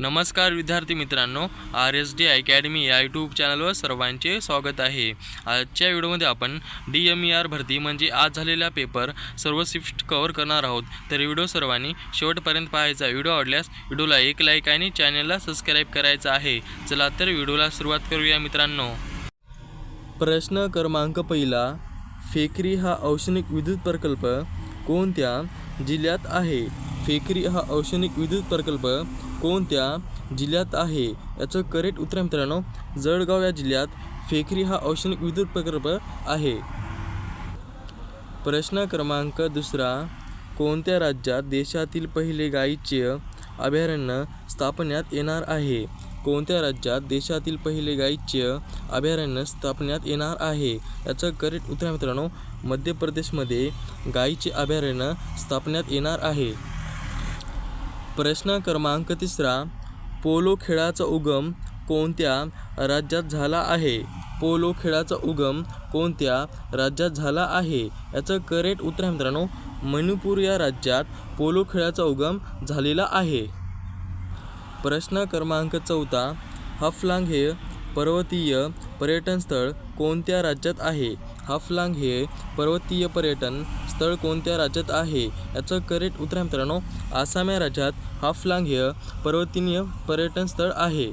नमस्कार विद्यार्थी मित्रांनो आर एस डी अकॅडमी या यूट्यूब चॅनलवर सर्वांचे स्वागत आहे. आजच्या व्हिडिओमध्ये आपण डी एम ई आर भरती म्हणजे आज झालेला पेपर सर्व शिफ्ट कव्हर करणार आहोत. तर व्हिडिओ सर्वांनी शेवटपर्यंत पाहायचा व्हिडिओ आवडल्यास व्हिडिओला एक लाईक आणि चॅनलला सबस्क्राईब करायचा आहे. चला तर व्हिडिओला सुरुवात करूया मित्रांनो. प्रश्न क्रमांक पहिला फेकरी हा औष्णिक विद्युत प्रकल्प कोणत्या जिल्ह्यात आहे? फेकरी हा औष्णिक विद्युत प्रकल्प कोणत्या जिल्ह्यात आहे? याचं करेक्ट उत्तर आहे मित्रांनो जळगाव या जिल्ह्यात फेकरी हा औष्णिक विद्युत प्रकल्प आहे. प्रश्न क्रमांक दुसरा कोणत्या राज्यात देशातील पहिले गायीचे अभयारण्य स्थापण्यात येणार आहे? कोणत्या राज्यात देशातील पहिले गायीचे अभयारण्य स्थापण्यात येणार आहे? याचं करेक्ट उत्तर आहे मित्रांनो मध्य प्रदेशमध्ये गायीचे अभयारण्य स्थापण्यात येणार आहे. प्रश्न क्रमांक तिसरा पोलो खेळाचा उगम कोणत्या राज्यात झाला आहे? पोलो खेळाचा उगम कोणत्या राज्यात झाला आहे? याचं करेक्ट उत्तर आहे मित्रांनो मणिपूर या राज्यात पोलो खेळाचा उगम झालेला आहे. प्रश्न क्रमांक चौथा हाफलांग हे पर्वतीय पर्यटन स्थळ कोणत्या राज्यात आहे? हाफलांग हे पर्वतीय पर्यटन स्थळ कोणत्या राज्यात आहे? याचं करेक्ट उत्तर आहे मित्रांनो आसाम या राज्यात हाफलांग हे पर्वतीय पर्यटन स्थळ आहे.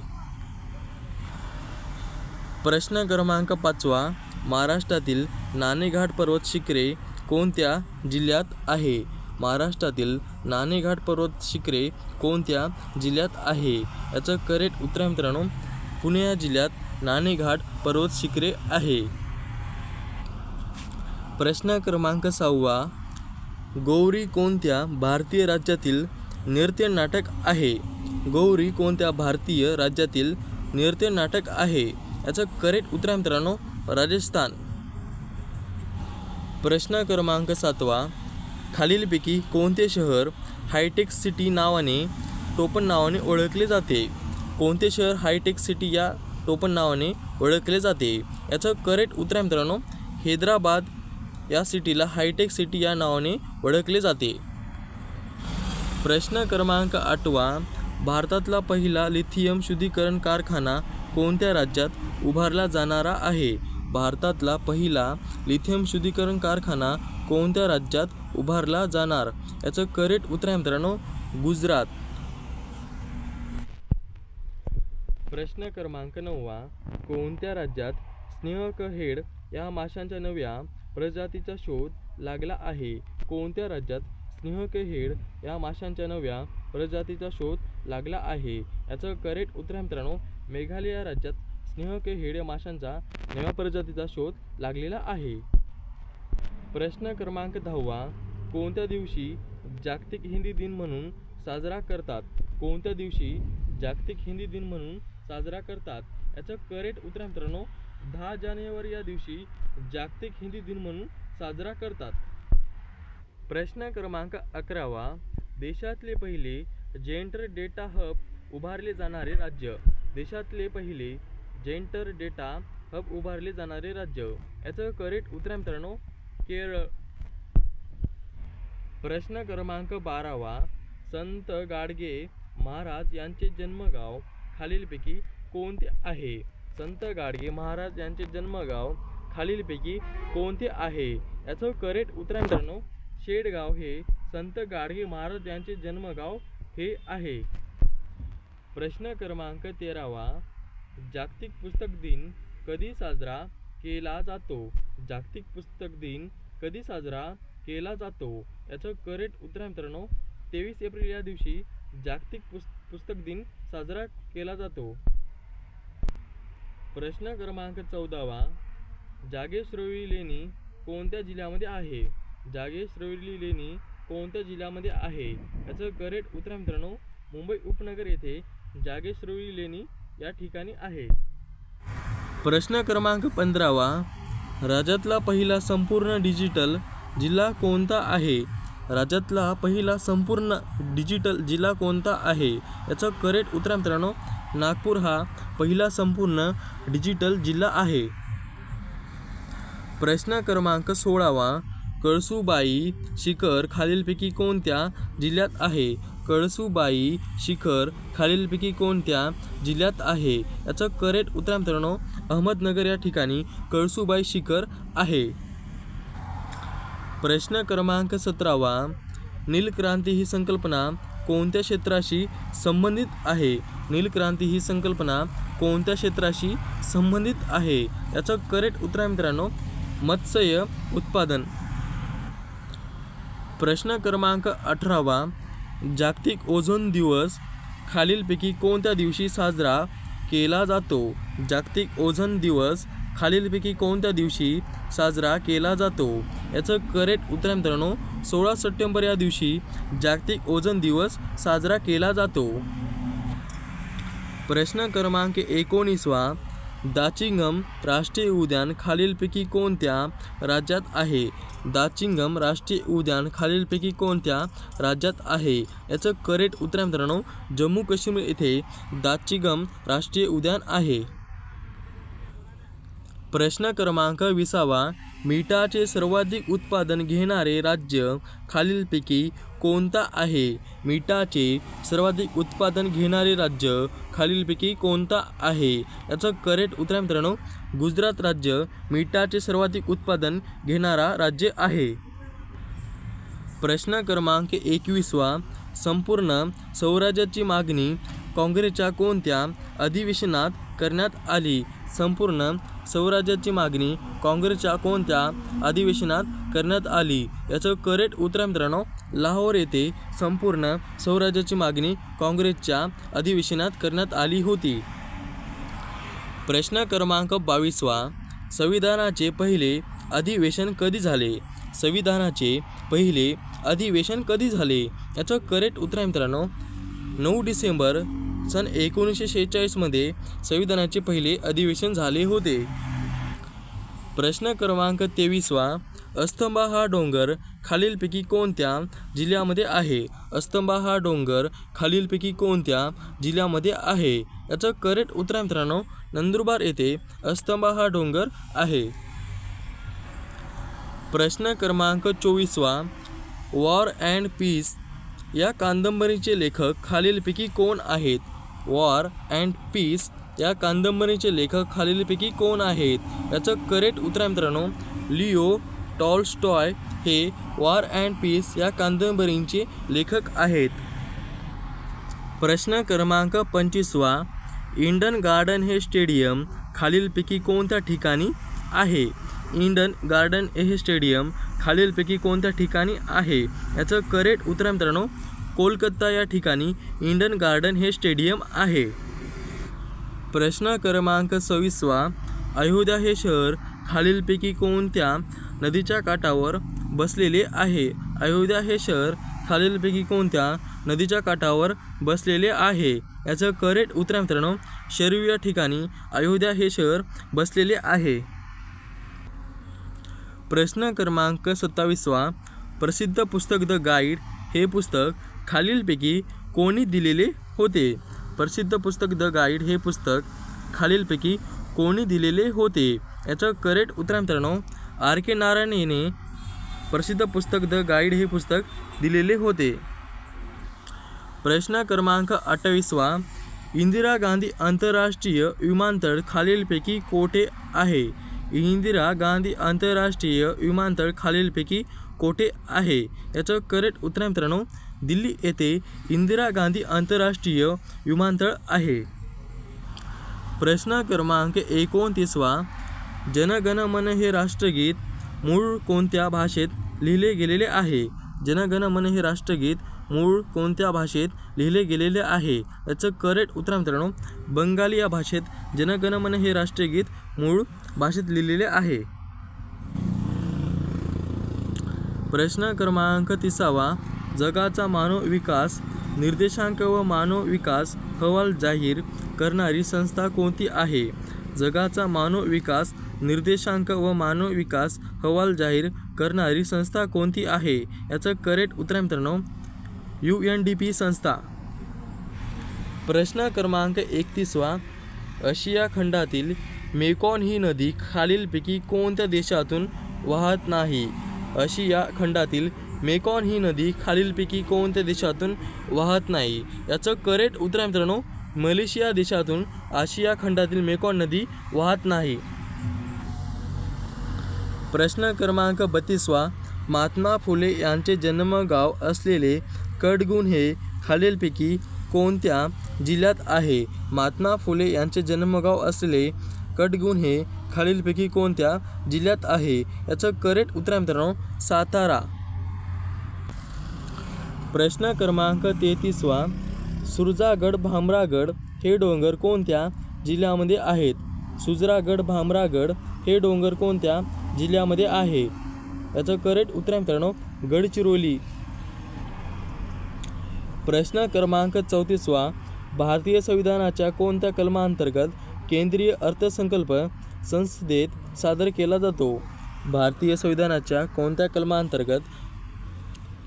प्रश्न क्रमांक पाचवा महाराष्ट्रातील नाणेघाट पर्वत शिखरे कोणत्या जिल्ह्यात आहे? महाराष्ट्रातील नाणेघाट पर्वत शिखरे कोणत्या जिल्ह्यात आहे? याचं करेक्ट उत्तर आहे मित्रांनो पुणे या जिल्ह्यात नाणेघाट पर्वत शिखरे आहे. प्रश्न क्रमांक सहावा. गौरी कोणत्या भारतीय राज्यातील नृत्य नाटक आहे? गौरी कोणत्या भारतीय राज्यातील नृत्य नाटक आहे? याचं करेक्ट उत्तर आहे मित्रांनो राजस्थान. प्रश्न क्रमांक सातवा. खालीलपैकी कोणते शहर हायटेक सिटी नावाने टोपण नावाने ओळखले जाते? कोणते शहर हायटेक सिटी या टोपण नावाने ओळखले जाते. याचं करेक्ट उत्तर आहे मित्रांनो हैदराबाद या सिटीला हायटेक सिटी या नावाने ओळखले जाते. प्रश्न क्रमांक आठवा भारतातला पहिला लिथियम शुद्धीकरण कारखाना कोणत्या राज्यात उभारला जाणारा आहे? भारतातला पहिला लिथियम शुद्धीकरण कारखाना कोणत्या राज्यात उभारला जाणार? याचं करेक्ट उत्तर आहे मित्रांनो गुजरात. प्रश्न क्रमांक नववा कोणत्या राज्यात स्नेहकहेड या माशांच्या नव्या प्रजातीचा शोध लागला आहे? कोणत्या राज्यात स्नेहकहेड या माशांच्या नव्या प्रजातीचा शोध लागला आहे? याचं करेक्ट उत्तर आहे मित्रांनो मेघालय या राज्यात स्नेहकहेड या माशांचा नव्या प्रजातीचा शोध लागलेला आहे. प्रश्न क्रमांक दहावा कोणत्या दिवशी जागतिक हिंदी दिन म्हणून साजरा करतात? कोणत्या दिवशी जागतिक हिंदी दिन म्हणून साजरा करतात. याचं करेक्ट उत्तर मित्रांनो. दहा जानेवारी या दिवशी जागतिक हिंदी दिन म्हणून साजरा करतात. प्रश्न क्रमांक अकरावा. देशातले पहिले जेंटर डेटा हब उभारले जाणारे राज्य. देशातले पहिले जेंटर डेटा हब उभारले जाणारे राज्य. याचं करेक्ट उत्तर मित्रांनो. केरळ. प्रश्न क्रमांक बारावा. संत गाडगे महाराज यांचे जन्मगाव खालीलपैकी कोणते आहे? संत गाडगे महाराज यांचे जन्मगाव खालीलपैकी कोणते आहे? याचं करेक्ट उत्तर मित्रांनो शेडगाव हे संत गाडगे महाराज यांचे जन्मगाव हे आहे. प्रश्न क्रमांक तेरावा जागतिक पुस्तक दिन कधी साजरा केला जातो? जागतिक पुस्तक दिन कधी साजरा केला जातो? याचं करेक्ट उत्तर मित्रांनो तेवीस एप्रिल या दिवशी जागतिक पुस पुस्तक दिन साजरा केला जातो. प्रश्न क्रमांक चौदावा. जागेश्रवी लेणी कोणत्या जिल्ह्यामध्ये आहे? जागेश्रवी लेणी कोणत्या जिल्ह्यामध्ये आहे? याचं करेक्ट उत्तर मित्रांनो मुंबई उपनगर येथे जागेश्रवी लेणी या ठिकाणी आहे. प्रश्न क्रमांक पंधरावा. राज्यातला पहिला संपूर्ण डिजिटल जिल्हा कोणता आहे? राज्यातला पहिला संपूर्ण डिजिटल जिल्हा कोणता आहे? याचं करेक्ट उत्तर आहे मित्रांनो नागपूर हा पहिला संपूर्ण डिजिटल जिल्हा आहे. प्रश्न क्रमांक सोळावा कळसूबाई शिखर खालीलपैकी कोणत्या जिल्ह्यात आहे? कळसूबाई शिखर खालीलपैकी कोणत्या जिल्ह्यात आहे? याचं करेक्ट उत्तर मित्रांनो अहमदनगर या ठिकाणी कळसूबाई शिखर आहे. प्रश्न क्रमांक सतरावा नीलक्रांती ही संकल्पना कोणत्या क्षेत्राशी संबंधित आहे? नीलक्रांती ही संकल्पना कोणत्या क्षेत्राशी संबंधित आहे? याचं करेक्ट उत्तर आहे मित्रांनो मत्स्य उत्पादन. प्रश्न क्रमांक अठरावा जागतिक ओझोन दिवस खालीलपैकी कोणत्या दिवशी साजरा केला जातो? जागतिक ओझोन दिवस खालीलपैकी कोणत्या दिवशी साजरा केला जातो? याचं करेक्ट उत्तर मित्रांनो सोळा सप्टेंबर या दिवशी जागतिक ओझोन दिवस साजरा केला जातो. प्रश्न क्रमांक एकोणीसवा दाचिंगम राष्ट्रीय उद्यान खालीलपैकी कोणत्या राज्यात आहे? दाचिंगम राष्ट्रीय उद्यान खालीलपैकी कोणत्या राज्यात आहे? याचं करेक्ट उत्तर मित्रांनो जम्मू काश्मीर येथे दाचिंगम राष्ट्रीय उद्यान आहे. प्रश्न क्रमांक विसावा. मिठाचे सर्वाधिक उत्पादन घेणारे राज्य खालीलपैकी कोणता आहे? मिठाचे सर्वाधिक उत्पादन घेणारे राज्य खालीलपैकी कोणता आहे? याचं करेक्ट उत्तर आहे मित्रांनो गुजरात राज्य मिठाचे सर्वाधिक उत्पादन घेणारा राज्य आहे. प्रश्न क्रमांक एकवीसवा. संपूर्ण स्वराज्याची मागणी काँग्रेसच्या कोणत्या अधिवेशनात करण्यात आली? संपूर्ण स्वराज्याची मागणी काँग्रेसच्या कोणत्या अधिवेशनात करण्यात आली? याचं करेक्ट उत्तर मित्रांनो लाहोर येथे संपूर्ण स्वराज्याची मागणी काँग्रेसच्या अधिवेशनात करण्यात आली होती. प्रश्न क्रमांक बावीसवा. संविधानाचे पहिले अधिवेशन कधी झाले? संविधानाचे पहिले अधिवेशन कधी झाले? याचं करेक्ट उत्तर आहे मित्रांनो नऊ डिसेंबर सन एकोणीसशे शेहेचाळीसमध्ये संविधानाचे पहिले अधिवेशन झाले होते. प्रश्न क्रमांक तेवीसवा अस्तंबा हा डोंगर खालीलपैकी कोणत्या जिल्ह्यामध्ये आहे? अस्तंबा हा डोंगर खालीलपैकी कोणत्या जिल्ह्यामध्ये आहे? याचं करेक्ट उत्तर मित्रांनो नंदुरबार येथे अस्तंबा हा डोंगर आहे. प्रश्न क्रमांक चोवीसवा वॉर अँड पीस या कादंबरीचे लेखक खालीलपैकी कोण आहेत? वॉर अँड पीस या कादंबरीचे लेखक खालीलपैकी कोण आहेत? याचं करेक्ट उत्तर आहे मित्रांनो लिओ टॉलस्टॉय हे वॉर अँड पीस या कादंबरींचे लेखक आहेत. प्रश्न क्रमांक पंचवीसवा इंडन गार्डन हे स्टेडियम खालीलपैकी कोणत्या ठिकाणी आहे? इंडन गार्डन हे स्टेडियम खालीलपैकी कोणत्या ठिकाणी आहे? याचं करेक्ट उत्तर आहे मित्रांनो कोलकाता या ठिकाणी इंडन गार्डन हे स्टेडियम आहे. प्रश्न क्रमांक सव्वीसवा अयोध्या हे शहर खालीलपैकी कोणत्या नदीच्या काठावर बसलेले आहे? अयोध्या हे शहर खालीलपैकी कोणत्या नदीच्या काठावर बसलेले आहे? याचं करेक्ट उत्तर मित्रांनो शरीर या ठिकाणी अयोध्या हे शहर बसलेले आहे. प्रश्न क्रमांक सत्तावीसवा प्रसिद्ध पुस्तक द गाईड हे पुस्तक खालीलपैकी कोणी दिलेले होते? प्रसिद्ध पुस्तक द गाईड हे पुस्तक खालीलपैकी कोणी दिलेले होते? याचं करेक्ट उत्तर आहे मित्रांनो आर के नारायण याने प्रसिद्ध पुस्तक द गाईड हे पुस्तक दिलेले होते. प्रश्न क्रमांक अठ्ठावीसवा इंदिरा गांधी आंतरराष्ट्रीय विमानतळ खालीलपैकी कोठे आहे? इंदिरा गांधी आंतरराष्ट्रीय विमानतळ खालीलपैकी कोठे आहे? याचं करेक्ट उत्तर आहे मित्रांनो दिल्ली येथे इंदिरा गांधी आंतरराष्ट्रीय विमानतळ आहे. प्रश्न क्रमांक एकोणतीसवा जनगण मन हे राष्ट्रगीत मूळ कोणत्या भाषेत लिहिले गेलेले आहे? जनगण मन हे राष्ट्रगीत मूळ कोणत्या भाषेत लिहिले गेलेले आहे? याचं करेक्ट उत्तर मित्रांनो बंगाली या भाषेत जनगण मन हे राष्ट्रगीत मूळ भाषेत लिहिलेले आहे. प्रश्न क्रमांक तिसावा. जगाचा मानव विकास निर्देशांक व मानव विकास अहवाल जाहीर करणारी संस्था कोणती आहे? जगाचा मानव विकास निर्देशांक व मानव विकास अहवाल जाहीर करणारी संस्था कोणती आहे? याचं करेक्ट उत्तर आहे मित्रांनो यू एन डी पी संस्था. प्रश्न क्रमांक एकतीसवा. आशिया खंडातील मेकॉन ही नदी खालीलपैकी कोणत्या देशातून वाहत नाही? आशिया खंडातील मेकॉन ही नदी खालीलपैकी कोणत्या देशातून वाहत नाही? याचं करेक्ट उत्तर आहे मित्रांनो मलेशिया देशातून आशिया खंडातील मेकॉन नदी वाहत नाही. प्रश्न क्रमांक बत्तीसवा महात्मा फुले यांचे जन्मगाव असलेले कडगुण हे खालीलपैकी कोणत्या जिल्ह्यात आहे? महात्मा फुले यांचे जन्मगाव असलेले कडगुण हे खालीलपैकी कोणत्या जिल्ह्यात आहे? याचं करेक्ट उत्तर आहे मित्रांनो सातारा. प्रश्न क्रमांक तेहतीसवा. सुरजागड भामरागड हे डोंगर कोणत्या जिल्ह्यामध्ये आहेत? सुजरागड भामरागड हे डोंगर कोणत्या जिल्ह्यामध्ये आहे? याचं करेक्ट उत्तर आहे मित्रांनो गडचिरोली. प्रश्न क्रमांक चौतीसवा. भारतीय संविधानाच्या कोणत्या कलमांतर्गत केंद्रीय अर्थसंकल्प संसदेत सादर केला जातो. भारतीय संविधानाच्या कोणत्या कलमांतर्गत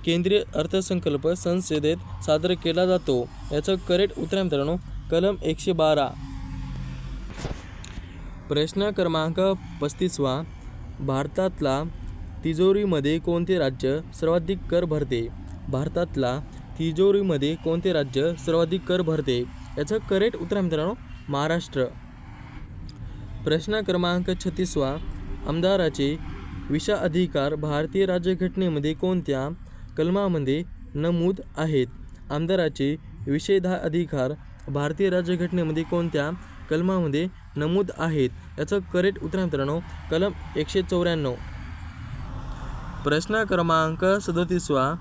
केंद्रीय अर्थसंकल्प संसदेत सादर केला जातो? याचं करेक्ट उत्तर आहे मित्रांनो कलम एकशे बारा. प्रश्न क्रमांक पस्तीसवा. भारतातला तिजोरीमध्ये कोणते राज्य सर्वाधिक कर भरते? भारतातला तिजोरीमध्ये कोणते राज्य सर्वाधिक कर भरते? याचं करेक्ट उत्तर आहे मित्रांनो महाराष्ट्र. प्रश्न क्रमांक छत्तीसवा आमदाराचे विषाधिकार भारतीय राज्यघटनेमध्ये कोणत्या कलमामध्ये नमूद आहेत? आमदाराचे विषेधा अधिकार भारतीय राज्यघटनेमध्ये कोणत्या कलमामध्ये नमूद आहेत? याचं करेक्ट उत्तर मित्रांनो कलम एकशे चौऱ्याण्णव. प्रश्न क्रमांक सदोतीसवा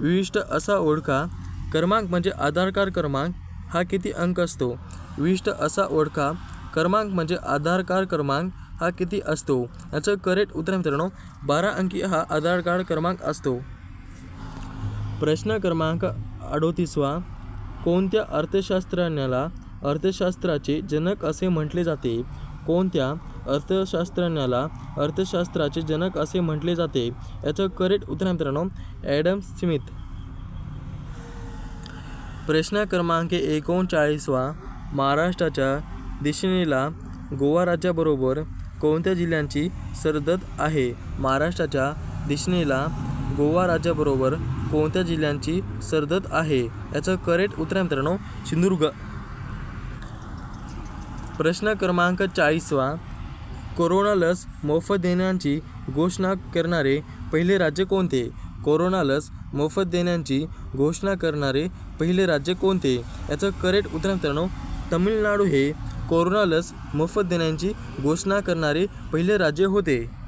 विशिष्ट असा ओळखा क्रमांक म्हणजे आधार कार्ड क्रमांक हा किती अंक असतो? विशिष्ट असा ओळखा क्रमांक म्हणजे आधार कार्ड क्रमांक हा किती असतो? याचं करेक्ट उत्तर मित्रांनो बारा अंकी हा आधार कार्ड क्रमांक असतो. प्रश्न क्रमांक अडोतीसवा कोणत्या अर्थशास्त्रज्ञाला अर्थशास्त्राचे जनक असे म्हटले जाते? कोणत्या अर्थशास्त्रज्ञाला अर्थशास्त्राचे जनक असे म्हटले जाते? याचं करेक्ट उत्तर मित्रांनो ॲडम स्मिथ. प्रश्न क्रमांक एकोणचाळीसवा महाराष्ट्राच्या दिशेनेला गोवा राज्याबरोबर कोणत्या जिल्ह्यांची सरहद आहे? महाराष्ट्राच्या दिशेनेला गोवा राज्याबरोबर कोणत्या जिल्ह्यांची सरहद आहे? याचं करेक्ट उत्तर आहे मित्रांनो सिंधुदुर्ग. प्रश्न क्रमांक चाळीसवा कोरोना लस मोफत देण्याची घोषणा करणारे पहिले राज्य कोणते? कोरोना लस मोफत देण्याची घोषणा करणारे पहिले राज्य कोणते? याचं करेक्ट उत्तर मित्रांनो तमिळनाडू हे. कोरोना लस मोफत देण्याची घोषणा करणारे पहिले राज्य होते.